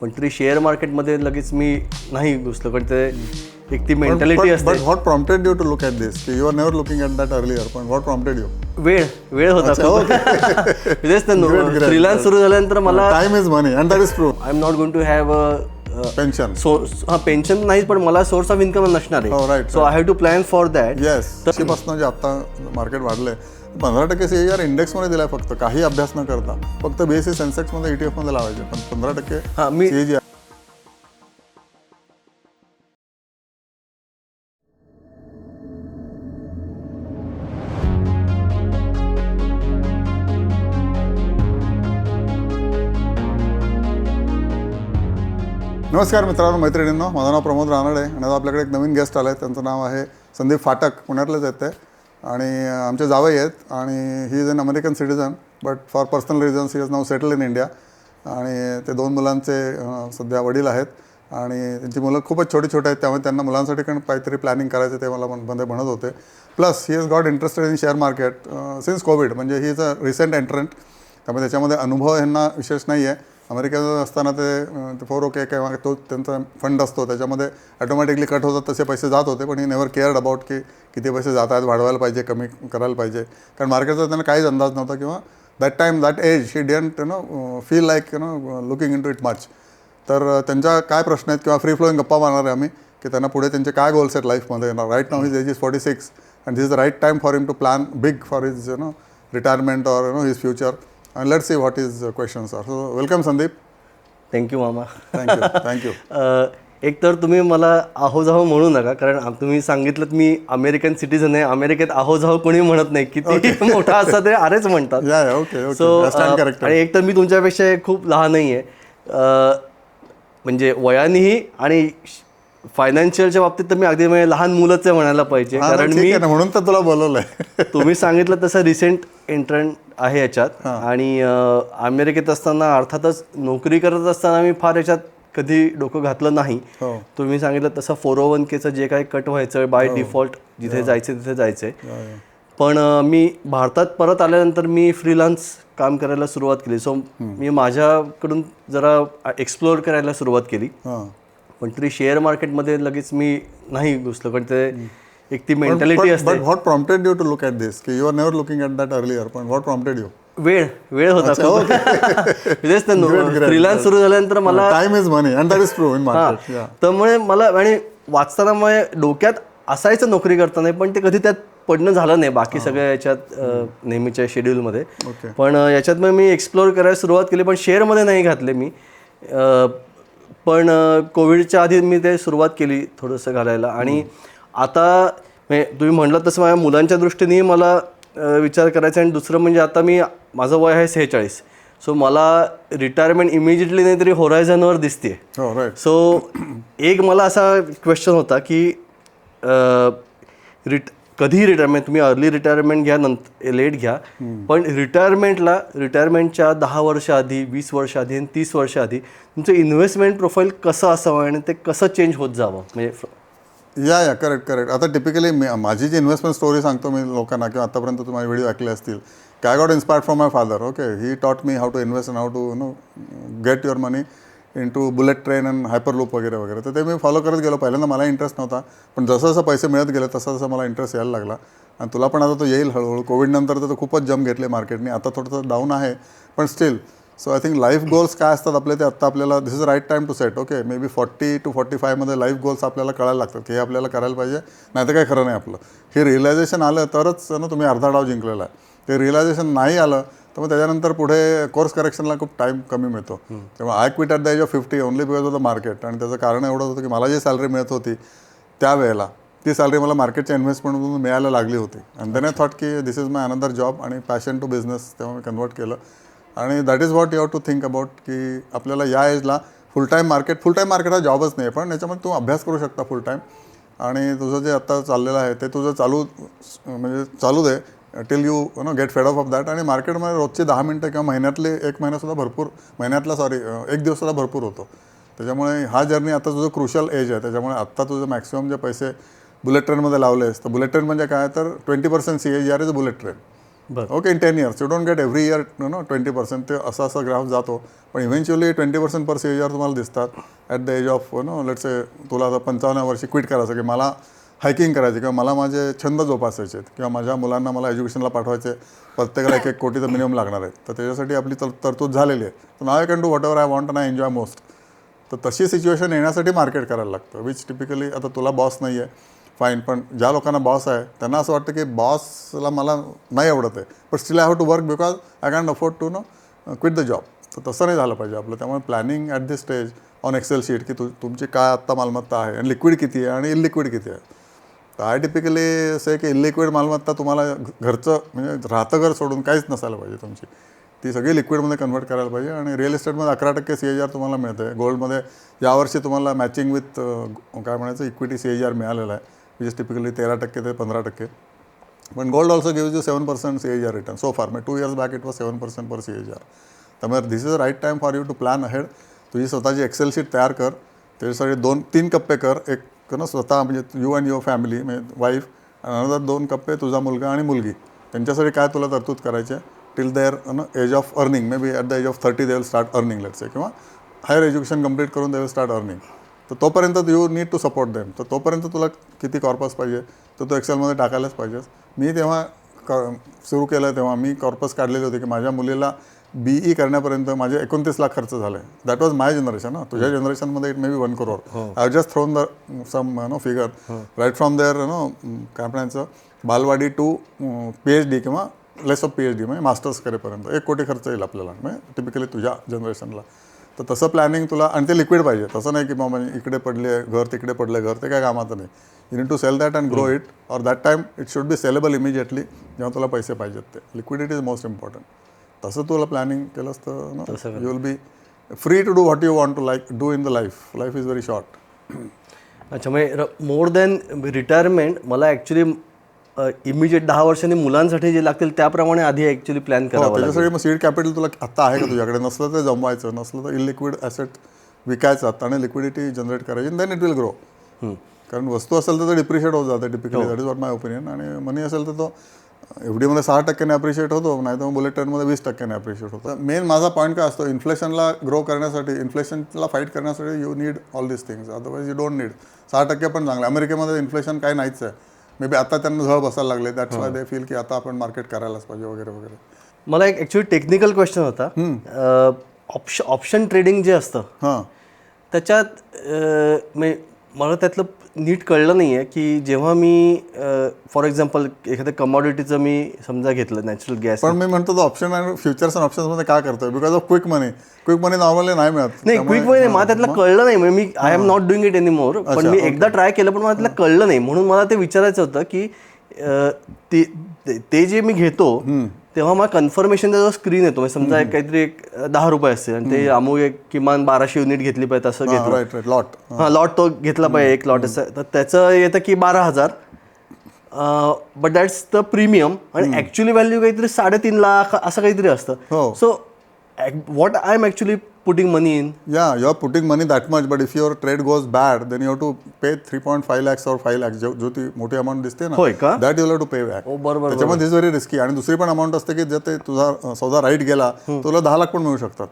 पण तरी शेअर मार्केटमध्ये लगेच मी नाही घुसलो कारण ते एक ती मेंटॅलिटी असते. But what prompted you to look at this की you are never looking at that earlier पण व्हॉट प्रॉम्प्टेड यू वेळ वेळ होता. तेच great. फ्रीलान्स सुरू झाल्यानंतर मला time is money and that is true I am not going to have a pension source हा पेन्शन नाही पण मला सोर्स ऑफ इन्कम नसणार आहे. So I have to plan for that yes तशीपासून जे आता मार्केट वाढलंय पंधरा टक्के सी आर इंडेक्समध्ये दिलाय फक्त. काही अभ्यास न करता. फक्त बी एस सी सेन्सेक्समध्ये ई मध्ये लावायचे. पण पंधरा टक्के हा मी सी नमस्कार मित्रांनो मैत्रिणींनो. माझं नाव प्रमोद रानडे आणि आज आपल्याकडे एक नवीन गेस्ट आलं आहे त्यांचं नाव आहे संदीप फाटक. पुण्यातलेच आहेत ते. आणि आमचे जावई आहेत आणि he is an American citizen but for personal reasons he is now settle in India आणि ते दोन मुलांचे सध्या वडील आहेत. आणि त्यांची मुलं खूपच छोटी छोटी आहेत त्यामुळे त्यांना मुलांसाठी पण काहीतरी प्लॅनिंग करायचं ते मला मध्ये म्हणजे म्हणत होते. Plus he is got interested in share market since Covid म्हणजे ही इज अ रिसेंट एंट्रंट त्यामुळे त्याच्यामध्ये अनुभव ह्यांना विशेष नाही आहे अमेरिकेत असताना ते फोर ओके किंवा तो त्यांचा फंड असतो. त्याच्यामध्ये ॲटोमॅटिकली कट होतात तसे पैसे जात होते पण ही नेवर केअर्ड अबाउट की किती पैसे जात आहेत वाढवायला पाहिजे कमी करायला पाहिजे. कारण मार्केटचा त्यांना काहीच अंदाज नव्हता किंवा that time that age she didn't you know feel like you know looking into it much तर त्यांच्या काय प्रश्न आहेत किंवा फ्री फ्लोईंग गप्पा मारणार आहे आम्ही की त्यांना पुढे त्यांचे काय गोल्स आहेत लाईफमध्ये right now his age is forty six and this is the right time for him to plan big for his you know retirement or you know his future and let see what is questions are so welcome Sandeep thank you मामा thank you thank you uh, एक तर तुम्ही मला आहो जाहो म्हणू नका कारण आम- तुम्ही सांगितलं मी अमेरिकन सिटीजन आहे. अमेरिकेत आहो जाहो कोणी म्हणत नाही. किती मोठा असता ते अरेच म्हणतात. स्टँड करेक्ट आणि एक तर मी तुमच्यापेक्षा खूप लहानही आहे म्हणजे वयानेही आणि फायनान्शियलच्या बाबतीत तर मी अगदी म्हणजे लहान मुलंच आहे म्हणायला पाहिजे. कारण मी ना म्हणून तर तुला बोलवलंय. तुम्ही सांगितलं तसं रिसेंट एंट्रंट आहे याच्यात. आणि अ, अमेरिकेत असताना अर्थातच नोकरी करत असताना मी फार याच्यात कधी डोकं घातलं नाही. हो. तुम्ही सांगितलं तसं फोर ओ वन केचं जे काही कट व्हायचं बाय डिफॉल्ट जिथे जायचं तिथे जायचंय. पण अ, मी भारतात परत आल्यानंतर मी फ्रीलान्स काम करायला सुरुवात केली. सो मी माझ्याकडून जरा एक्सप्लोअर करायला सुरुवात केली. हां. पण तरी शेअर मार्केटमध्ये लगेच मी नाही घुसलो कारण ते एक ती मेंटॅलिटी असते. But what prompted you to look at this की you are never looking at that earlier पण व्हॉट प्रॉम्प्टेड यू वेळ वेळ होता. तेच फ्रीलान्स सुरू झाल्यानंतर मला time is money and that is true in त्यामुळे मला आणि वाचताना मग डोक्यात असायचं नोकरी करताना पण ते कधी त्यात पडणं झालं नाही बाकी सगळ्या याच्यात नेहमीच्या शेड्यूलमध्ये पण याच्यात मग मी एक्सप्लोअर करायला सुरुवात केली पण शेअरमध्ये नाही घातले मी. पण कोविडच्या आधी मी ते सुरुवात केली थोडंसं घालायला. आणि आता तुम्ही म्हणलं तसं माझ्या मुलांच्या दृष्टीनेही मला विचार करायचा आणि दुसरं म्हणजे आता मी माझं वय आहे सेहेचाळीस. सो मला रिटायरमेंट इमिजिएटली नाही तरी होरायझनवर दिसते सो एक मला असा क्वेश्चन होता की रिट कधी रिटायरमेंट तुम्ही अर्ली रिटायरमेंट घ्या नंतर लेट घ्या. पण रिटायरमेंटला रिटायरमेंटच्या दहा वर्ष आधी वीस वर्ष आधी आणि तीस वर्ष आधी तुमचं इन्व्हेस्टमेंट प्रोफाईल कसं असावं आणि ते कसं चेंज होत जावं? म्हणजे या या. करेक्ट करेक्ट आता टिपिकली मी माझी जी इन्व्हेस्टमेंट स्टोरी सांगतो मी लोकांना किंवा आतापर्यंत तुम्ही व्हिडिओ ऐकले असतील काय got inspired from my father okay he taught me how to invest and how to you know get your money into bullet train and hyperloop वगैरे वगैरे. तर ते मी फॉलो करत गेलो. पहिल्यांदा मला इंटरेस्ट नव्हता. पण जसं जसं पैसे मिळत गेले तसं तसं मला इंटरेस्ट यायला लागला. आणि तुला पण आता तो येईल हळूहळू. कोविडनंतर तर तो खूपच जम घेतले मार्केटने आता थोडंसं डाऊन आहे. पण still so I think life goals काय असतात आपले ते आत्ता आपल्याला this is right time to set okay maybe forty two forty फायमध्ये life goals आपल्याला कळायला लागतात की हे आपल्याला करायला पाहिजे. नाही तर काय खरं नाही आपलं. हे रिअलायझेशन आलं तरच ना तुम्ही अर्धा डाव जिंकलेला आहे. ते रिअलायझेशन नाही आलं तर मग त्याच्यानंतर पुढे कोर्स करेक्शनला खूप टाईम कमी मिळतो. तेव्हा I quit at the age of fifty only because of the market आणि त्याचं कारण एवढं होतं की मला जी सॅलरी मिळत होती त्यावेळेला ती सॅलरी मला मार्केटच्या इन्व्हेस्टमेंटमधून मिळायला लागली होती. आणि देन आय थॉट की this is my another job आणि पॅशन टू बिझनेस तेव्हा मी कन्वर्ट केलं. आणि that is what you have to think about की आपल्याला या एजला full time market full time market हा जॉबच नाही पण याच्यामध्ये तू अभ्यास करू शकता फुल टाईम आणि तुझं जे आता चाललेलं आहे ते तुझं चालू म्हणजे चालू दे. Till you you know get fed off off that आणि मार्केटमध्ये रोजचे दहा मिनटं किंवा महिन्यातले एक महिनासुद्धा भरपूर महिन्यातला सॉरी एक दिवससुद्धा भरपूर होतो. त्याच्यामुळे हा जर्नी आता तुझं क्रुशल एज आहे. त्याच्यामुळे आत्ता तुझं मॅक्सिमम जे पैसे बुलेट ट्रेनमध्ये लावलेस तर बुलेट ट्रेन म्हणजे काय? तर twenty percent C A G R is bullet train बरं. Okay in ten years you don't get every year no twenty percent ते असं असं ग्राफ जातो. पण eventually twenty percent per C year तुम्हाला दिसतात. At the age of no let's uh तुला आता पंचावन्न वर्षी क्विट करायचं की मला हायकिंग करायची किंवा मला माझे छंद जोपासायचे आहेत. किंवा माझ्या मुलांना मला एज्युकेशनला पाठवायचे प्रत्येकाला एक एक कोटीचं मिनिमम लागणार आहे. तर त्याच्यासाठी आपली तर तरतूद झालेली आहे. तर now I can do whatever I want and I enjoy most तर तशी सिच्युएशन येण्यासाठी मार्केट करायला लागतं विच टिपिकली आता तुला बॉस नाही आहे फाईन पण ज्या लोकांना बॉस आहे त्यांना असं वाटतं की बॉसला मला नाही आवडत आहे. पण still I have to work because I can afford to no quit the job तर तसं नाही झालं पाहिजे आपलं. त्यामुळे planning at this stage on Excel sheet की तु तुमची काय आत्ता मालमत्ता आहे आणि लिक्विड किती आहे आणि इलिक्विड किती आहे. तर आय टिपिकली से की इलिक्विड मालमत्ता तुम्हाला घरचं म्हणजे राहतं घर सोडून काहीच नसायला पाहिजे तुमची. ती सगळी लिक्विडमध्ये कन्वर्ट करायला पाहिजे आणि रिअल इस्टेटमध्ये अकरा टक्के सी एच आर तुम्हाला मिळतं आहे गोल्डमध्ये यावर्षी तुम्हाला मॅचिंग विथ काय म्हणायचं इक्विटी सी एच आर मिळालेला आहे विच इज टिपिकली तेरा टक्के ते पंधरा टक्के. पण gold also gives you seven percent C H R return so far म्हणजे two years back it was seven percent per C H R त्यामुळे this is a right time for you to plan ahead तुझी स्वतःची Excel sheet तयार कर. त्याच्यासाठी दोन तीन कप्पे कर. एक ना स्वतः म्हणजे यू अँड युअर फॅमिली म्हणजे वाईफ अनदर दोन कप्पे तुझा मुलगा आणि मुलगी. त्यांच्यासाठी काय तुला तरतूद करायची आहे? टिल देअर न age of earning maybe at the age of thirty they will start earning let's किंवा हायर एज्युकेशन कंप्लीट करून दे विल स्टार्ट अर्निंग तर तोपर्यंत you need to support them तर तोपर्यंत तुला किती कॉर्पस पाहिजे? तर तो एक्सेलमध्ये टाकायलाच पाहिजेस. मी तेव्हा क सुरू केलं तेव्हा मी कॉर्पस काढलेले होते की माझ्या मुलीला बी ई करण्यापर्यंत माझे एकोणतीस लाख खर्च झाले. दॅट वॉज माय जनरेशन ना. तुझ्या जनरेशनमध्ये it may be one crore I just thrown the some no figure right from there no काय म्हणायचं? बालवाडी टू पी एच डी किंवा less of P H D म्हणजे मास्टर्स करेपर्यंत. एक कोटी खर्च येईल आपल्याला म्हणजे टिपिकली तुझ्या जनरेशनला तर तसं प्लॅनिंग तुला आणि ते लिक्विड पाहिजे. तसं नाही की बाबा इकडे पडले घर तिकडे पडले घर ते काय कामाचं नाही. You need to sell that and grow it or that time it should be saleable immediately जेव्हा तुला पैसे पाहिजेत ते. लिक्विडिटी इज मोस्ट इम्पॉर्टंट तसं तुला प्लॅनिंग केलंस तर you will be free to do what you want to like do in the life life is very short अच्छा म्हणजे मोर दॅन रिटायरमेंट मला ॲक्च्युली इमिजिएट दहा वर्षांनी मुलांसाठी जे लागतील त्याप्रमाणे आधी ॲक्च्युली प्लॅन करावा त्याच्यासाठी मग सीड कॅपिटल तुला आत्ता आहे का तुझ्याकडे? नसलं तर जमवायचं नसलं तर इलिक्विड ॲसेट विकायचं आत्ता आणि लिक्विडिटी जनरेट करायची देन इट विल ग्रो कारण वस्तू असेल तर डिप्रिशिएट होत जाते typically that is what my opinion आणि मनी असेल तर तो एफ डीमध्ये सहा टक्क्याने अप्रिशिएट होतो नाही तर बुलेट ट्रेनमध्ये वीस टक्क्याने अप्रिशिएट होतो. मेन माझा पॉईंट काय असतो इन्फ्लेशनला ग्रो करण्यासाठी इन्फ्लेशनला फाईट करण्यासाठी you need all this things otherwise you don't need सहा टक्के पण चांगले. अमेरिकेमध्ये इन्फ्लेशन काय नाहीच आहे. मे बी आता त्यांना झळ बसायला लागले. दॅट्स वाय दे फील की आता आपण मार्केट करायलाच पाहिजे वगैरे वगैरे. मला एक ॲक्च्युली टेक्निकल क्वेश्चन होता. ऑप्शन ऑप्शन ट्रेडिंग जे असतं हां. त्याच्यात म्हणजे मला त्यातलं नीट कळलं नाही आहे की जेव्हा मी फॉर एक्झाम्पल एखाद्या कमॉडिटीचं मी समजा घेतलं नॅचरल गॅस पण मी म्हणतो तो ऑप्शन आणि फ्युचर्स अँड ऑप्शन्समध्ये काय करतोय? Because of quick money quick money normally नाही मिळत. नाही क्विक वे मला त्यातलं कळलं नाही. म्हणजे मी I am not doing it any more पण मी एकदा ट्राय केलं पण मला त्यातलं कळलं नाही. म्हणून मला ते विचारायचं होतं की ते जे मी घेतो तेव्हा मला कन्फर्मेशन त्याचा स्क्रीन येतो. म्हणजे समजा एक काहीतरी एक दहा रुपये असते आणि ते अमुक एक किमान बाराशे युनिट घेतली पाहिजे असं घेतलं. लॉट हा लॉट तो घेतला पाहिजे एक लॉट असं. तर त्याचं येतं की बारा हजार. बट दॅट्स द प्रीमियम आणि ॲक्च्युली व्हॅल्यू काहीतरी साडेतीन लाख असं काहीतरी असतं. So what I am actually putting money in या you are putting money that much but if your trade goes bad then you have to pay three point five lakhs और five lakhs जो ती मोठी अमाऊंट दिसते ना होय का? That you'll to pay back ओ बरोबर त्याच्यामध्ये इज व्हेरी रिस्की आणि दुसरी पण अमाऊंट असते की जर ते तुझा अ, सौदा राईट गेला तुला दहा लाख पण मिळू शकतात.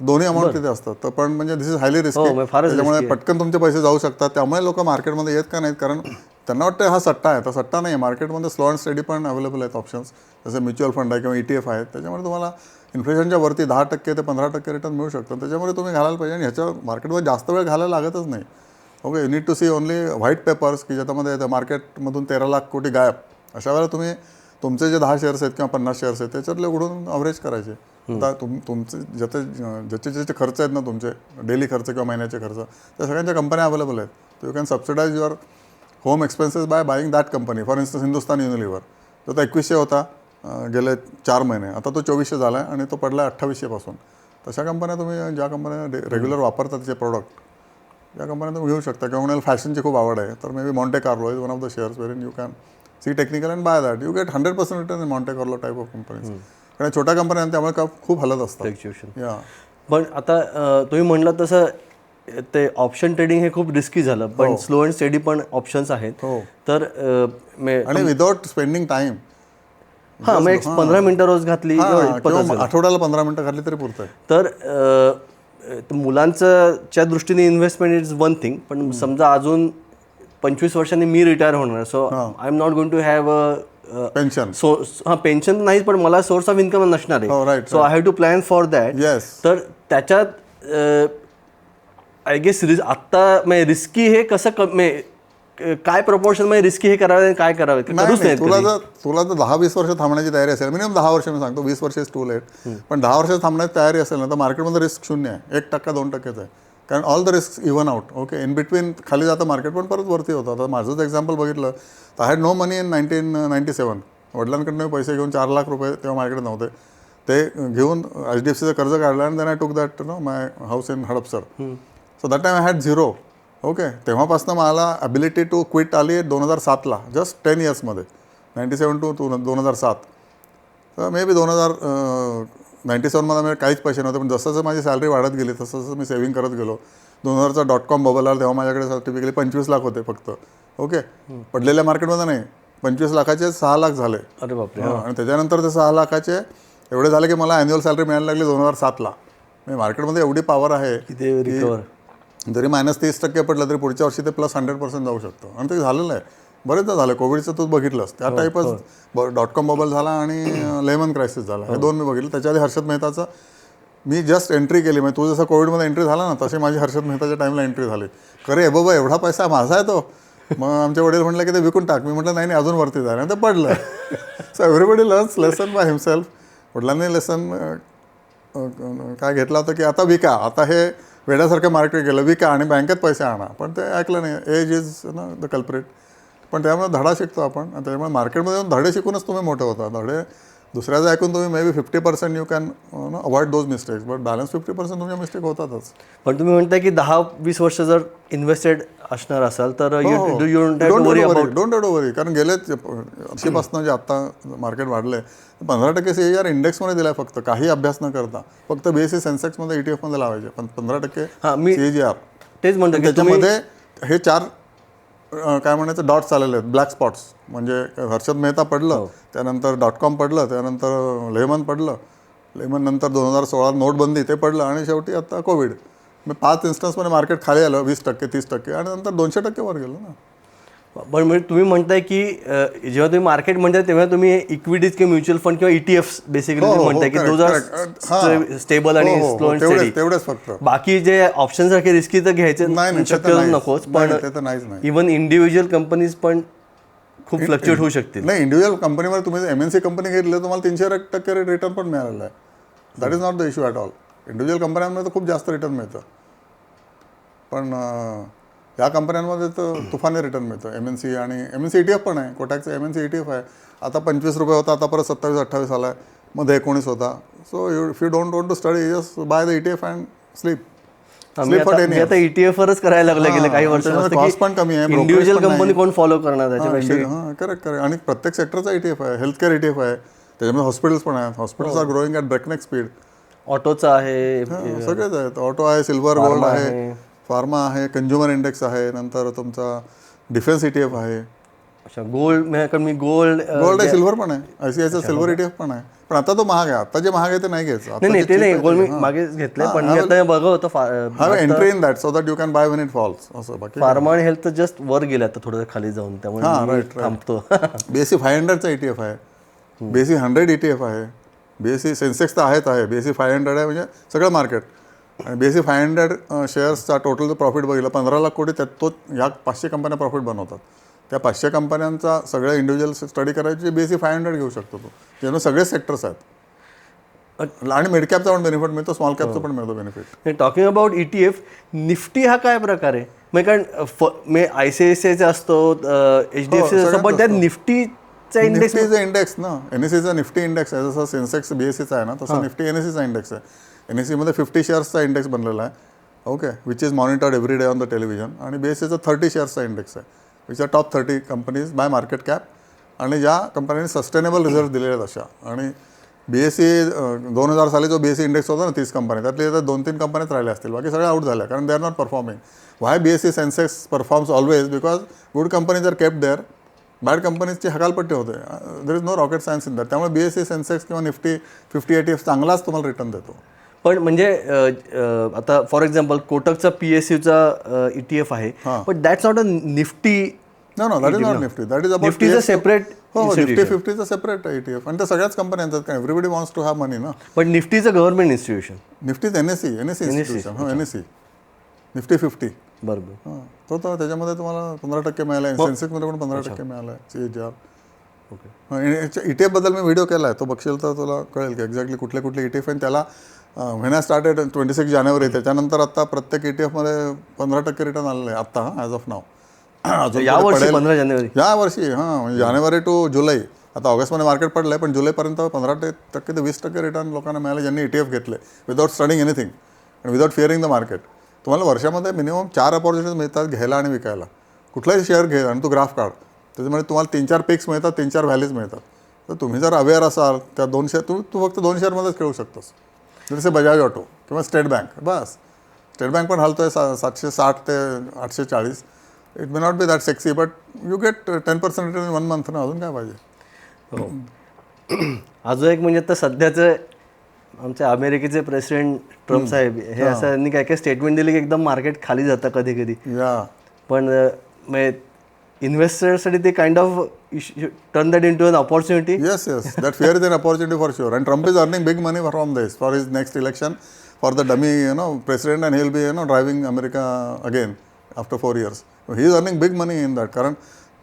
दोन्ही अमाऊंट तिथे असतात. तर पण म्हणजे दिस इज हायली रिस्की त्याच्यामुळे पटकन तुमचे पैसे जाऊ शकतात. त्यामुळे लोक मार्केटमध्ये येत का नाहीत? कारण त्यांना वाटतं हा सट्टा आहे. तर सट्टा नाही आहे मार्केटमध्ये स्लो अँड स्टडी पण अवेलेबल आहेत ऑप्शन्स जसे म्युच्युअल फंड आहे किंवा ई टी एफ आहेत. त्याच्यामुळे तुम्हाला इन्फ्लेशनच्या वरती दहा टक्के ते पंधरा टक्के रिटर्न मिळू शकतं. त्याच्यामुळे तुम्ही घालायला पाहिजे. आणि ह्याच्या मार्केटमध्ये जास्त वेळ घालायला लागतच नाही. Okay you need to see only white papers की ज्याच्यामध्ये येतं मार्केटमधून तेरा लाख कोटी गायब. अशा वेळेला तुम्ही तुमचे जे दहा शेअर्स आहेत किंवा पन्नास शेअर्स आहेत त्याच्यातले उघडून अवरेज करायचे. आता तुम तुमचे ज्याचे ज्याचे ज्याचे खर्च आहेत ना तुमचे डेली खर्च किंवा महिन्याचे खर्च त्या सगळ्यांच्या कंपन्या अवेलेबल आहेत. You can subsidize your home expenses by buying that company for instance Hindustan Unilever तो तर एकवीसशे होता गेले चार महिने. आता तो चोवीसशे झाला आहे आणि तो पडला आहे अठ्ठावीसशेपासून. तशा कंपन्या तुम्ही ज्या कंपन्या रेग्युलर वापरतात त्याचे प्रोडक्ट या कंपन्या तुम्ही घेऊ शकता. किंवा कोणाला फॅशनची खूप आवड आहे. तर maybe Monte Carlo is one of the shares wherein you can see technical and by that you get hundred percent return in Monte Carlo type of companies कारण छोट्या कंपन्या त्यामुळे का खूप हलत असतात या पण आता तुम्ही म्हणलं तसं ते ऑप्शन ट्रेडिंग हे खूप रिस्की झालं पण स्लो अँड स्टडी पण ऑप्शन्स आहेत. हो. तर आणि विदाउट स्पेंडिंग टाईम हा मग एक पंधरा मिनिटं रोज घातली हा. आठवड्याला पंधरा मिनिटं घातली तरी पुरतं. तर अ, त- मुलांचं च्या दृष्टीने इन्व्हेस्टमेंट इज वन थिंग पण समजा अजून पंचवीस वर्षांनी मी रिटायर होणार so I am not going to have a pension so हा पेन्शन नाही पण मला सोर्स ऑफ इन्कम नसणार आहे. So I have to plan for that yes तर त्याच्यात आय गेस रिस आत्ता म्हणजे रिस्की हे कसं क- अ, काय प्रपोर्शनमध्ये रिस्की हे करावे काय करावे? तुला. जर तुला जर दहा वीस वर्ष थांबण्याची तयारी असेल मिनिमम दहा वर्ष मी सांगतो वीस वर्ष टू लेट पण दहा वर्ष थांबण्याची तयारी असेल ना तर मार्केटमध्ये रिस्क शून्य आहे. एक टक्का दोन टक्केच आहे. कारण all the risk even out okay in between खाली जातं मार्केट पण परत वरती होतं. आता माझंच एक्झाम्पल बघितलं. तर had no money in nineteen ninety seven वडिलांकडनं पैसे घेऊन चार लाख रुपये तेव्हा माझ्याकडे नव्हते. ते घेऊन एच डी एफ सीचं कर्ज काढलं आणि then I took that no my house in Hadapsar. So that time I had zero okay तेव्हापासून मला ॲबिलिटी टू क्विट आली दोन हजार सातला जस्ट टेन इयर्समध्ये नाईन्टी सेवन टू टू दोन हजार सात. तर मे बी दोन हजार नाईन्टी सेवनमध्ये माझे काहीच पैसे नव्हते पण जसं जसं माझी सॅलरी वाढत गेली तसं तसं मी सेव्हिंग करत गेलो. दोन हजारचा डॉट कॉम बबल आला तेव्हा माझ्याकडे टिपिकली पंचवीस लाख होते फक्त. ओके पडलेल्या मार्केटमध्ये नाही. पंचवीस लाखाचे सहा लाख झाले. अरे बापरे आणि त्याच्यानंतर ते सहा लाखाचे एवढे झाले की मला ॲन्युअल सॅलरी मिळायला लागली दोन हजार सातला. म्हणजे मार्केटमध्ये एवढी पॉवर आहे रिकवर जरी मायनस तीस टक्के पडलं तरी पुढच्या वर्षी ते प्लस हंड्रेड पर्सेंट जाऊ शकतं. आणि ते झालेलं आहे. बरेचदा झालं. कोविडचं तू बघितलंस. त्या टाईपच डॉट कॉम बबल झाला आणि लेमन क्रायसिस झाला. हे दोन मी बघितलं. त्याच्या आधी हर्षद मेहताचं मी जस्ट एंट्री केली. म्हणजे तू जसं कोविडमध्ये एंट्री झाला ना तशी माझी हर्षद मेहताच्या टाईमला एंट्री झाली. खरे बाबा एवढा पैसा माझा आहे तो. मग आमचे वडील म्हटलं की ते विकून टाक. मी म्हटलं नाही नाही अजून वरती जाणार ते पडलं. So everybody learns lesson by himself वडिलांनी लेसन काय घेतला होता की आता विका. आता हे वेड्यासारखं मार्केट गेलं विका आणि बँकेत पैसे आणा. पण ते ऐकलं नाही. एज इज ना द कल्परेट पण त्यामुळे धडा शिकतो आपण. आणि त्यामुळे मार्केटमध्ये येऊन धडे शिकूनच तुम्ही मोठे होता. धडे दुसऱ्याचं ऐकून तुम्ही maybe fifty percent you can no avoid those mistakes but balance fifty percent तुमच्या मिस्टेक होतातच. पण तुम्ही म्हणताय की दहा वीस वर्ष जर इन्व्हेस्टेड असणार असाल तर हो, डोंट वरी डोंट वरी कारण गेले वर्षीपासून जे आता मार्केट वाढले पंधरा टक्के सी आर इंडेक्समध्ये दिलाय फक्त. काही अभ्यास न करता. फक्त बी एस सी सेन्सेक्समध्ये ई टी एफमध्ये लावायचे. पण पंधरा टक्के हां मी तेच म्हणतो त्याच्यामध्ये हे चार काय म्हणायचं डॉट्स आलेले आहेत ब्लॅक स्पॉट्स. म्हणजे हर्षद मेहता पडलं त्यानंतर डॉट कॉम पडलं त्यानंतर लेमन पडलं. लेमन नंतर दोन हजार सोळा नोटबंदी ते पडलं आणि शेवटी आता कोविड. मग पाच इन्स्टन्समध्ये मार्केट खाली आलं वीस टक्के तीस टक्के आणि नंतर दोनशे टक्के वर गेलं ना. पण म्हणजे तुम्ही म्हणताय की जेव्हा तुम्ही मार्केट म्हणताय तेव्हा तुम्ही इक्विटीज किंवा म्युच्युअल फंड किंवा ईटीएफ बेसिकली हो, हो, म्हणताय की correct, दोज आर. हां. स्टेबल हो, आणि हो, हो, स्लो तेवढेच फक्त. बाकी जे ऑप्शन सारखे रिस्की तर घ्यायचे शक्य नाहीच. नकोच नाही, पण इव्हन इंडिव्हिज्युअल कंपनीज पण खूप फ्लक्च्युएट होऊ शकतील. नाही इंडिव्हिज्युअल कंपनीवर तुम्ही एम एन सी कंपनी घेतली तर तुम्हाला तीनशे टक्के रिटर्न पण मिळालेलं आहे. That is not the issue at all individual कंपन्यांमध्ये तर खूप जास्त रिटर्न मिळतं. पण अं, या कंपन्यांमध्ये तर तुफानी रिटर्न मिळतं एम एन सी आणि M N C E T F पण आहे. कोटॅकचं M N C E T F आहे. आता पंचवीस रुपये होता आता परत सत्तावीस अठ्ठावीस आला आहे मध्ये एकोणीस होता. So you if you don't want to study just buy the E T F and sleep आता वरच करायला लागलं गेले काही cost पण कमी आहे, इंडिव्हिज्युअल कंपनी कोण फॉलो करणार हां करेक्ट करेक्ट आणि प्रत्येक सेक्टरचा ई टी एफ आहे. Health care E T F आहे. त्याच्यामध्ये हॉस्पिटल्स पण आहेत. Hospitals are growing at breakneck speed ऑटोचा आहे. सगळेच आहेत. ऑटो आहे सिल्वर गोल्ड आहे. फार्मा आहे कंझ्युमर इंडेक्स आहे नंतर तुमचा डिफेन्स ई टी एफ आहे. अच्छा गोल्ड मी गोल्ड गोल्ड आहे सिल्वर पण आहे. आय सी आयचा सिल्वर एफ पण आहे. पण आता तो महाग आहे. आता जे महाग आहे ते नाही घ्यायचं. नाही ते नाही गोल्ड मी घेतलंय पण मी आता बघत होतो have entry in that so that you can buy when it falls असं बाकी फार्मा आणि हेल्थ जस्ट वर गेले आता थोडं खाली जाऊन त्यामुळे थांबतो. बी एस सी फाय हंड्रेडचा एफ आहे. B S C hundred E T F आहे. बी एस सी सेन्सेक्स तर आहेच आहे. B S C five hundred आहे म्हणजे सगळं मार्केट आणि B S C five hundred शेअर्सचा टोटल जो प्रॉफिट बघितलं पंधरा लाख कोटी त्यात तो ह्या पाचशे कंपन्या प्रॉफिट बनवतात. त्या पाचशे कंपन्यांचा सगळ्या इंडिव्हिज्युअल स्टडी करायची B S E five hundred घेऊ शकतो तो. ज्यानं सगळे सेक्टर्स आहेत. आणि मिड कॅपचा पण बेनिफिट मिळतो स्मॉल कॅपचा पण मिळतो benefit talking about E T F Nifty हा काय प्रकार आहे? मग कारण फ- may I C I C आयचा असतो एच डी एफ सी असतो पण त्यात निफ्टीचा इंडेक्स निफ्टीचा इंडेक्स ना. एन एस सीचा निफ्टी इंडेक्स आहे जसं सेन्सेक्स बी एस सीचा आहे ना तसं निफ्टी एन एस सीचा इंडेक्स आहे. एन एस सीमध्ये फिफ्टी शेअर्सचा इंडेक्स बनलेला आहे. Okay which is monitored every day on the television आणि बी एस सीचा थर्टी शेअर्सचा इंडेक्स आहे. Which are top thirty companies by market cap आणि ज्या कंपन्यांनी सस्टेनेबल रिझल्ट दिलेले आहेत अशा. आणि बी एस सी दोन हजार साली जो बी एस सी इंडेक्स होता ना तीस कंपनी त्यातले आता दोन तीन कंपन्याच राहिल्या असतील. बाकी सगळ्या आउट झाल्या कारण they are not performing why B S E Sensex performs always because good companies are kept there bad कंपनीजची हकालपट्टी होते. There is no rocket science in that त्यामुळे बी एस सी सेन्सेक्स किंवा Nifty fifty E T F चांगलाच तुम्हाला return देतो. पण म्हणजे आता फॉर एक्झाम्पल कोटकचा पी एस यूचा ई टी एफ आहे but that's not a Nifty no no that is not Nifty that is Nifty is a separate हो हो निफ्टी फिफ्टीचं सेपरेट ई टी एफ आणि त्या सगळ्याच कंपन्यांचं काय everybody wants to have money ना but Nifty is a government institution Nifty's N S E N S E institution हो N S E Nifty fifty बरोबर. हां. तो तर त्याच्यामध्ये तुम्हाला पंधरा टक्के मिळाला आहे. सेन्सेक्समध्ये पण पंधरा टक्के मिळाला आहे. C H R. E T एफबद्दल मी व्हिडिओ केला आहे तो बघशील तर तुला कळेल की एक्झॅक्टली कुठले कुठले ई टी एफ आणि त्याला व्हेन स्टार्टेड ट्वेंटी सिक्स जानेवारी त्याच्यानंतर आता प्रत्येक ई टी एफमध्ये पंधरा टक्के रिटर्न आलेलं आहे आत्ता हां ॲज ऑफ नाव. पंधरा जानेवारी. या वर्षी हां म्हणजे जानेवारी टू जुलै. आता ऑगस्टमध्ये मार्केट पडलं आहे पण जुलैपर्यंत पंधरा टक्के ते वीस टक्के रिटर्न लोकांना मिळाले ज्यांनी ई टी एफ घेतले विदाउट स्टडिंग एनिथिंग आणि विदाउट फिअरिंग द मार्केट तुम्हाला वर्षामध्ये मिनिमम चार अपॉर्च्युनिटीज मिळतात घ्यायला आणि विकायला. कुठलाही शेअर घे आणि तू ग्राफ काढ. त्याच्यामुळे तुम्हाला तीन चार पिक्स मिळतात तीन चार व्हॅल्यूज मिळतात. तर तुम्ही जर अवेअर असाल त्या दोन शेअर तू तू फक्त दोन शेअरमध्येच खेळू शकतोस. जसे बजाज ऑटो किंवा स्टेट बँक बस. स्टेट बँक पण हलतोय सा सातशे साठ ते आठशे चाळीस. It may not be that sexy but you get ten percent return in one month ना अजून काय पाहिजे? हो. अजून एक म्हणजे आता सध्याचं आमचे अमेरिकेचे प्रेसिडेंट ट्रम्प साहेब हे असं यांनी काय काय स्टेटमेंट दिली की एकदम मार्केट खाली जातं कधी कधी पण इन्वेस्टरसाठी ते kind of turn that into an opportunity yes yes that fair is an opportunity for sure and Trump is earning big money for um this for is next election for the dummy you know president and he be you know driving America again after four years he is earning big money in that कारण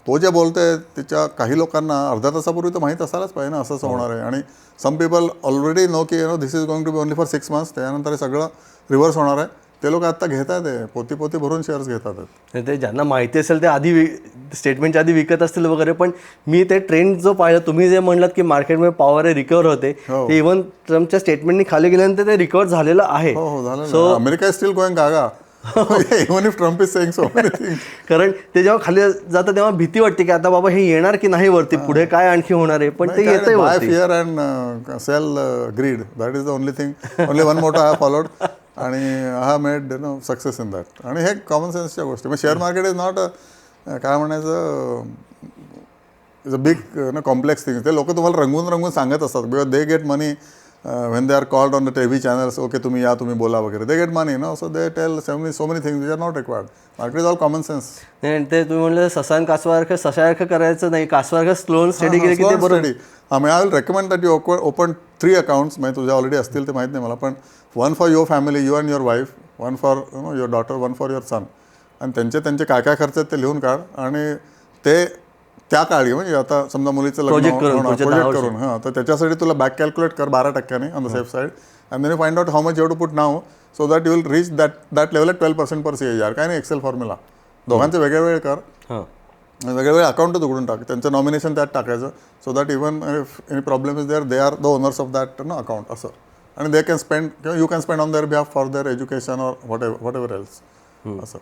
तो जे बोलतोय त्याच्या काही लोकांना अर्ध्या तासापूर्वी तर माहीत असायलाच पाहिजे ना असंच होणार आहे. आणि सम पीपल ऑलरेडी नो की you know this is going to be only for six months त्यानंतर सगळं रिव्हर्स होणार आहे. ते लोक आत्ता घेत आहेत हे. पोती पोती भरून शेअर्स घेतात. ते ज्यांना माहिती असेल ते आधी स्टेटमेंटच्या आधी विकत असतील वगैरे पण मी ते ट्रेंड जो पाहिलं तुम्ही जे म्हणलात की मार्केटमध्ये पॉवर आहे रिकवर होते ते इव्हन ट्रम्पच्या स्टेटमेंटनी खाली गेल्यानंतर ते रिकवर झालेलं आहे. हो हो झालं America still going gaga even if Trump is saying so कारण ते जेव्हा खाली जातं तेव्हा भीती वाटते की आता बाबा हे येणार की नाही वरती पुढे काय आणखी होणार आहे? पण ते वरती. Fear and sell greed that is the only thing only one मोठा फॉलोड आणि हा made you know success in that आणि हे कॉमन सेन्सच्या गोष्टी. मग शेअर मार्केट इज नॉट काय म्हणायचं इज अ बिग ना कॉम्प्लेक्स थिंग ते लोक तुम्हाला रंगवून रंगवून सांगत असतात. Because they get money when they are called on the T V channels okay तुम्ही या तुम्ही बोला वगैरे. They get money no so they tell so many so many things which are not required market is all common sense नाही, ते तुम्ही म्हणलं ससान कासवासारखं सशासारखं करायचं नाही. कासवासारखं स्लो स्टडी केली की ते बरोबर. हां मी I will recommend that you open three accounts म्हणजे तुझ्या ऑलरेडी असतील ते माहीत नाही मला पण one for your family you and your wife one for you know your daughter one for your son आणि त्यांचे त्यांचे काय काय खर्च आहेत ते लिहून काढ. आणि ते त्या काळी म्हणजे आता समजा मुलीचं दहा प्रोजेक्ट करून हां तर त्याच्यासाठी तुला बॅक कॅल्क्युलेट कर बारा टक्क्याने on the safe side and then find out how much you to put now so that you will reach that that level twelve percent per C R काय नाही एक्सेल फॉर्म्युला दोघांचे वेगळे वेगळे कर. हां. वेगवेगळे अकाउंटच उघडून टाक. त्यांचं नॉमिनेशन त्यात टाकायचं so that even if any problem is there they are the owners of that no account असं. आणि दे कॅन स्पेंड किंवा you can spend on their behalf for their education or whatever whatever else असं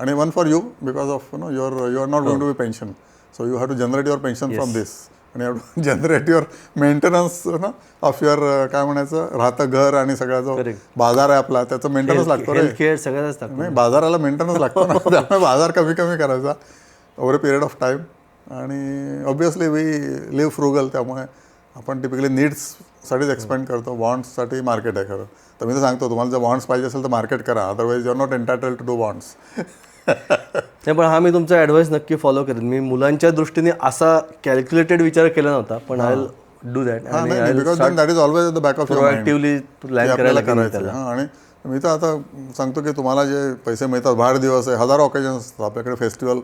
आणि one for you because of no your you are not going to be pension so you have to generate your pension from this आणि have to generate your maintenance ना of your काय म्हणायचं? राहतं घर आणि सगळा जो. बाजार आहे आपला त्याचं मेंटेनन्स लागतो रे. सगळ्याच नाही बाजाराला मेंटेनन्स लागतो ना. त्यामुळे बाजार कमी कमी करायचा. Over a period of time आणि ऑब्विसली वी लिव्ह फ्रुगल त्यामुळे आपण टिपिकली नीड्ससाठीच एक्सपेंड करतो बॉन्ड्ससाठी मार्केट आहे खरं. तर मी तर सांगतो तुम्हाला जर बॉन्ड्स पाहिजे असेल तर मार्केट करा. Otherwise you are not entitled to do bonds नाही पण हा मी तुमचा ॲडवाईस नक्की फॉलो करेन. मी मुलांच्या दृष्टीने असा कॅल्क्युलेटेड विचार केला नव्हता पण I do that because that is always the back of proactively plan ते करायला करायचं. हां आणि मी तर आता सांगतो की तुम्हाला जे पैसे मिळतात बाहेर दिवस आहे हजारो ऑकेजन्स असतात. आपल्याकडे फेस्टिवल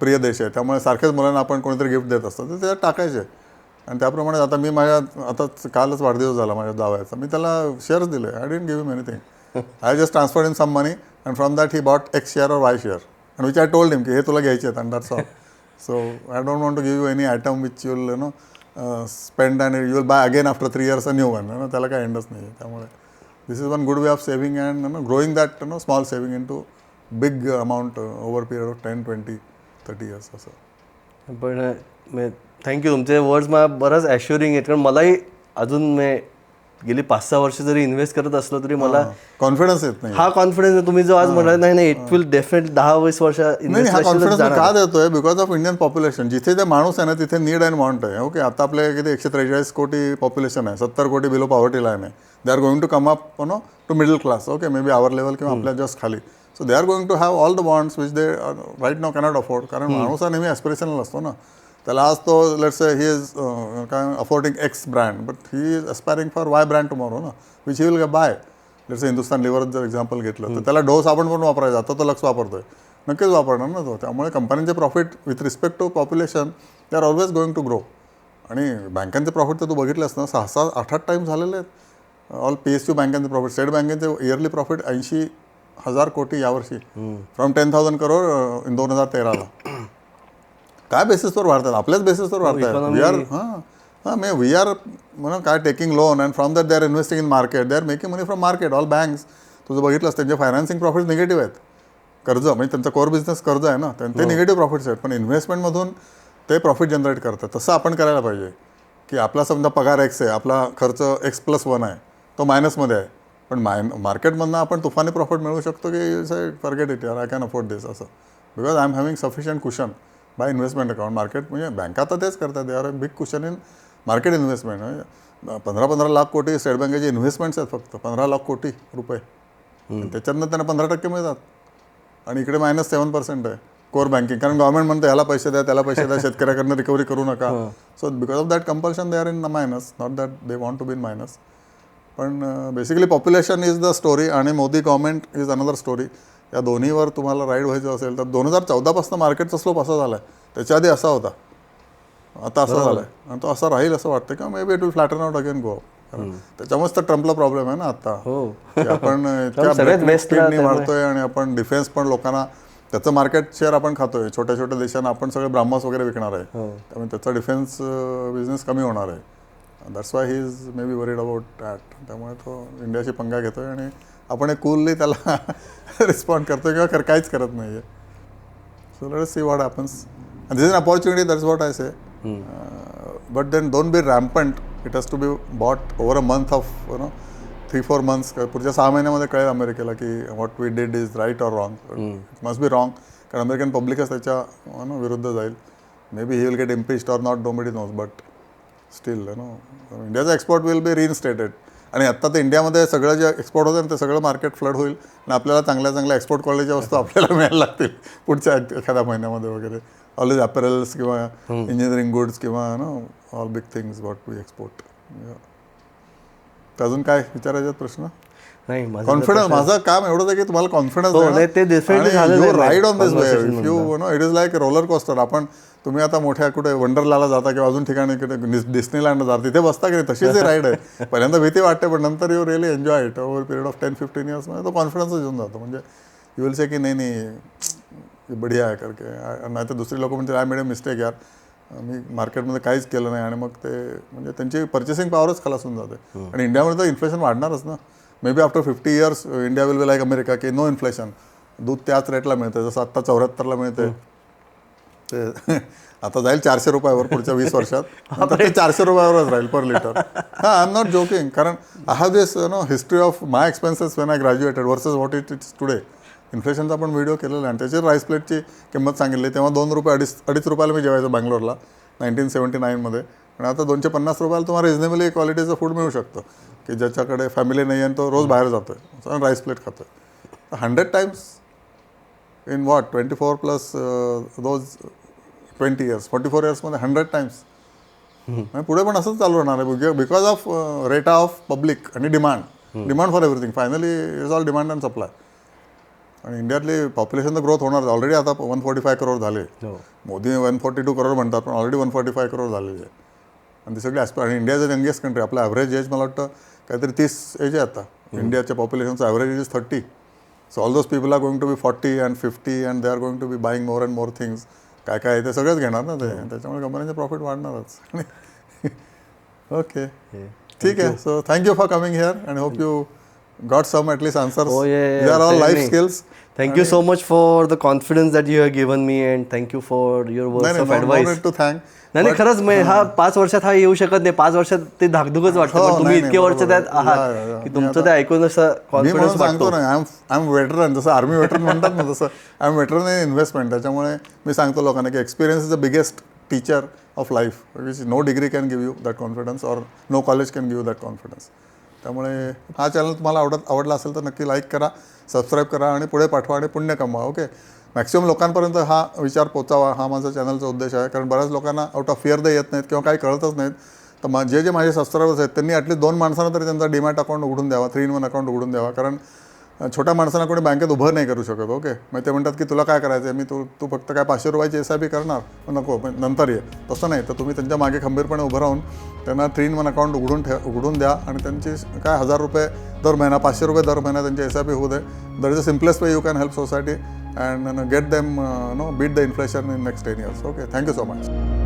प्रिय देश आहे. त्यामुळे सारखेच मुलांना आपण कोणीतरी गिफ्ट देत असतो तर त्याच्यात टाकायचे. आणि त्याप्रमाणे आता मी माझ्या आता कालच वाढदिवस झाला माझ्या जावयाचा मी त्याला शेअर्स दिले. I didn't give him anything I just transfer in some money and from that he bought X share और Y share and which I told him की हे तुला घ्यायचे आहेत and that's all so I don't want to give you any item which you know spend and you will buy again after three years a new one ना त्याला काय एंडच नाही आहे. त्यामुळे this is one good way of saving and know growing that know small saving into big amount over period of ten twenty thirty years असं पण thank you तुमचे वर्ड्स मला बरंच ॲश्युरिंग आहेत. कारण मलाही अजून मे गेली पाच सहा वर्ष जरी इन्व्हेस्ट करत असलो तरी मला कॉन्फिडन्स येत नाही. हा कॉन्फिडन्स तुम्ही जो आज म्हणाल नाही नाही इट विल डेफिनेट दहा वीस वर्ष हा कॉन्फिडन्स. का देतोय? बिकॉज ऑफ इंडियन पॉप्युलेशन जिथे ते माणूस आहे ना तिथे नीड अँड वॉन्ट आहे. ओके आता आपल्या किती एकशे त्रेचाळीस कोटी पॉप्युलेशन आहे. सत्तर कोटी बिलो पॉवर्टी लाईन आहे. They are going to come up know to middle class okay maybe our level किंवा आपल्या जस्ट खाली. So they are going to have all the bonds which they right now cannot afford कारण माणूस हा नेहमी aspirational असतो ना. त्याला आज तो लेट्स ही इज काय affording X brand but he is aspiring for Y brand tomorrow ना विच ही विल बाय जसं हिंदुस्तान लिव्हर जर एक्झाम्पल घेतलं तर त्याला डोस आपण पण वापरायचा आता तो लक्ष वापरतोय. नक्कीच वापरणार ना तो. त्यामुळे कंपन्यांचे profit with respect to population they are always going to grow आणि बँकांचे प्रॉफिट तर तू बघितलंस ना सहा सहा आठ आठ टाईम झालेले आहेत. ऑल पी एस यू बँकांचे प्रॉफिट स्टेट बँकेचे इयरली प्रॉफिट ऐंशी हजार कोटी यावर्षी. From ten thousand crore in दोन हजार तेराला. काय बेसिसवर वाढतात? आपल्याच बेसिसवर वाढतात. वी आर हां हां मे वी आर म्हणून काय taking loan and from that they are investing in market they are making money from market all banks तुझं बघितलंस त्यांचे फायनान्सिंग प्रॉफिट निगेटिव्ह आहेत. कर्ज म्हणजे त्यांचा कोर बिझनेस कर्ज आहे ना त्यां- ते निगेटिव्ह प्रॉफिट्स आहेत. पण इन्व्हेस्टमेंटमधून ते प्रॉफिट जनरेट करतात. तसं आपण करायला पाहिजे की आपला समजा पगार एक्स आहे आपला खर्च एक्स प्लस वन आहे तो मायनसमध्ये आहे. पण माय मार्केटमधनं आपण तुफानी प्रॉफिट मिळवू शकतो की फॉरगेट इट यार आय कॅन अफोर्ड दिस असं. Because I am having sufficient cushion by investment account market म्हणजे बँका तर तेच करतात they are a big cushion in market investment म्हणजे पंधरा पंधरा लाख कोटी स्टेट बँकेचे इन्व्हेस्टमेंट्स आहेत फक्त. पंधरा लाख कोटी रुपये. त्याच्यातनं त्यांना पंधरा टक्के मिळतात. आणि इकडे मायनस सेवन पर्सेंट आहे. कोर बँकिंग कारण गव्हर्नमेंट म्हणतं याला पैसे द्या त्याला पैसे द्या शेतकऱ्याकडनं रिकव्हरी करू नका. So because of that compulsion they are in minus not that they want to be in minus पण basically population is the story आणि Modi government is another story या दोन्हीवर तुम्हाला राईड व्हायचं असेल तर दोन हजार चौदापासून मार्केटचा स्लोप असा झाला आहे त्याच्या आधी असा होता. आता असा झाला आहे आणि तो असा राहील असं वाटतं का maybe it will flatten out again go त्याच्यामुळेच तर ट्रम्पला प्रॉब्लेम आहे ना आता. हो. आपण वाढतोय आणि आपण डिफेन्स पण लोकांना त्याचं मार्केट शेअर आपण खातोय. छोट्या छोट्या देशांना आपण सगळे ब्राह्मस वगैरे विकणार आहे. त्यामुळे त्याचा डिफेन्स बिझनेस कमी होणार आहे. That's why he is maybe worried about that त्यामुळे तो इंडियाची पंगा घेतोय आणि आपण कूलली त्याला रिस्पॉन्ड करतोय किंवा कर- काहीच करत नाही आहे so let see what happens this is opportunity that's what I say but then don't be rampant it has to be bought over a month of you know three four months पुढच्या सहा महिन्यामध्ये कळेल अमेरिकेला की what we did is right or wrong it must be wrong कारण American पब्लिकच त्याच्या know, विरुद्ध जाईल. Maybe he will get impeached or not डोमेडी knows but still you know इंडियाचा एक्सपोर्ट विल बी रिइन्स्टेटेड आणि आत्ता तर इंडियामध्ये सगळं जे एक्सपोर्ट होतं ना ते सगळं मार्केट फ्लड होईल आणि आपल्याला चांगल्या चांगल्या एक्सपोर्ट क्वालिटीच्या वस्तू आपल्याला मिळायला लागतील पुढच्या एखाद्या महिन्यामध्ये वगैरे. ऑलवेज अपॅरल्स किंवा इंजिनिअरिंग गुड्स किंवा know all big things what we export अजून काय विचारायचे प्रश्न? नाही कॉन्फिडन्स माझं काम एवढंच आहे की तुम्हाला confidence ride on this way if you know it is like roller coaster आपण तुम्ही आता मोठ्या कुठे वंडरलाला जाता किंवा अजून ठिकाणी कुठे डिस्नीलँड जाता तिथे बसता की नाही? तशीच राईड आहे. पहिल्यांदा भीती वाटते पण नंतर you really enjoy it over period of ten fifteen इयर्समध्ये तो कॉन्फिडन्सच येऊन जातो. म्हणजे यू विल से की नाही नाही ये बढ़िया आहे करके नाही तर दुसरी लोक म्हणजे आय मेड मिस्टेक यार. मी मार्केटमध्ये काहीच केलं नाही. आणि मग ते म्हणजे त्यांची पर्चेसिंग पॉवरच खलास होऊन जाते. आणि इंडियामध्ये तर इन्फ्लेशन वाढणारच ना. Maybe after fifty years India will be like America की नो इन्फ्लेशन दूध त्याच रेटला मिळतं जसं आत्ता चौऱ्याहत्तरला मिळते ते आता जाईल चारशे रुपयावर पुढच्या वीस वर्षात. नंतर ते चारशे रुपयावरच राहील पर लिटर. हां आय एम नॉट जोकिंग कारण I have this know history of my expenses when I graduated versus what it it's today इन्फ्लेशनचा पण व्हिडिओ केलेला आहे. आणि त्याची राईस प्लेटची किंमत सांगितली. तेव्हा दोन रुपये अडीच अडीच रुपयाला मी जेवायचं बँगलोरला नाईन्टीन सेवन्टी नाईनमध्ये आणि आता दोनशे पन्नास रुपयाला तुम्हाला रिजनेबली क्वालिटीचं फूड मिळू शकतं. की ज्याच्याकडे फॅमिली नाही आहे तो रोज बाहेर जातोय. राईस प्लेट खातोय. Hundred times in what twenty four plus rose twenty years forty four इयर्समध्ये हंड्रेड टाइम्स पुढे पण असंच चालू राहणार आहे. बिकॉज ऑफ रेटा ऑफ पब्लिक आणि demand demand for everything finally is all demand and supply आणि इंडियातली पॉप्युलेशन तर ग्रोथ होणार ऑलरेडी आता वन फोर्टी फाय करोड झाले. हो. Modi one forty two crore म्हणतात पण already one forty five crore झालेले आहे. आणि ते सगळे ॲस्पर आणि इंडिया इज यंगेस्ट कंट्री आपलं ॲव्हरेज एज मला वाटतं काहीतरी तीस एज आहे आता. इंडियाच्या पॉप्युलेशनचं average age is thirty so all those people are going to be forty and fifty and they are going to be buying more and more things काय काय आहे ते सगळंच घेणार ना ते? त्याच्यामुळे कंपनीचे प्रॉफिट वाढणारच. ओके ठीक आहे. So thank you for coming here and hope you got some at least answers. Oh, yeah, yeah, They are all life me. skills. Thank you so much for the confidence that you have given me and thank you for your नाही words नाही of no- no advice need to thank. नाही नाही खरंच मी हा पाच वर्षात हा येऊ शकत नाही पाच वर्षात ते धाकधुकच वाटतं हो, पण तुम्ही नाही, इतके नाही, वर्ष बरोबर. त्यात आहात या, या, या. की तुमचं ते ऐकून असं मी कॉन्फिडन्स सांगतो वाटतो ना I am I am veteran जसं आर्मी वेटरन म्हणतात ना तसं I am veteran in investment त्याच्यामुळे मी सांगतो लोकांना की experience is the biggest teacher of life which no degree can give you that confidence or no college can give that confidence त्यामुळे हा चॅनल तुम्हाला आवडत आवडला असेल तर नक्की लाईक करा सबस्क्राईब करा आणि पुढे पाठवा आणि पुण्य कमवा ओके मॅक्सिमम लोकांपर्यंत हा विचार पोचावा हा माझा चॅनलचा उद्देश आहे. कारण बऱ्याच लोकांना आउट ऑफ फिअर दे येत नाहीत किंवा काही कळतच नाहीत. तर मा जे जे माझे सबस्क्रायबर्स आहेत त्यांनी ॲटलीस्ट दोन माणसांना तरी त्यांचा डीमॅट अकाउंट उघडून द्यावा थ्री इन वन अकाउंट उघडून द्यावा. कारण छोट्या माणसांना कोणी बँकेत उभं नाही करू शकत ओके? मग ते म्हणतात की तुला काय करायचं आहे मी तू तू फक्त काय पाचशे रुपयाची एस आय पी करणार? पण नको पण नंतर ये. तसं नाही तर तुम्ही त्यांच्या मागे खंबीरपणे उभं राहून त्यांना थ्री इन वन अकाउंट उघडून ठे उघडून द्या आणि त्यांची काय हजार रुपये दर महिना पाचशे रुपये दर महिना त्यांची एस आय पी होऊ दे. There is a simplest way you can help society and get them know beat the inflation in next ten years okay thank you so much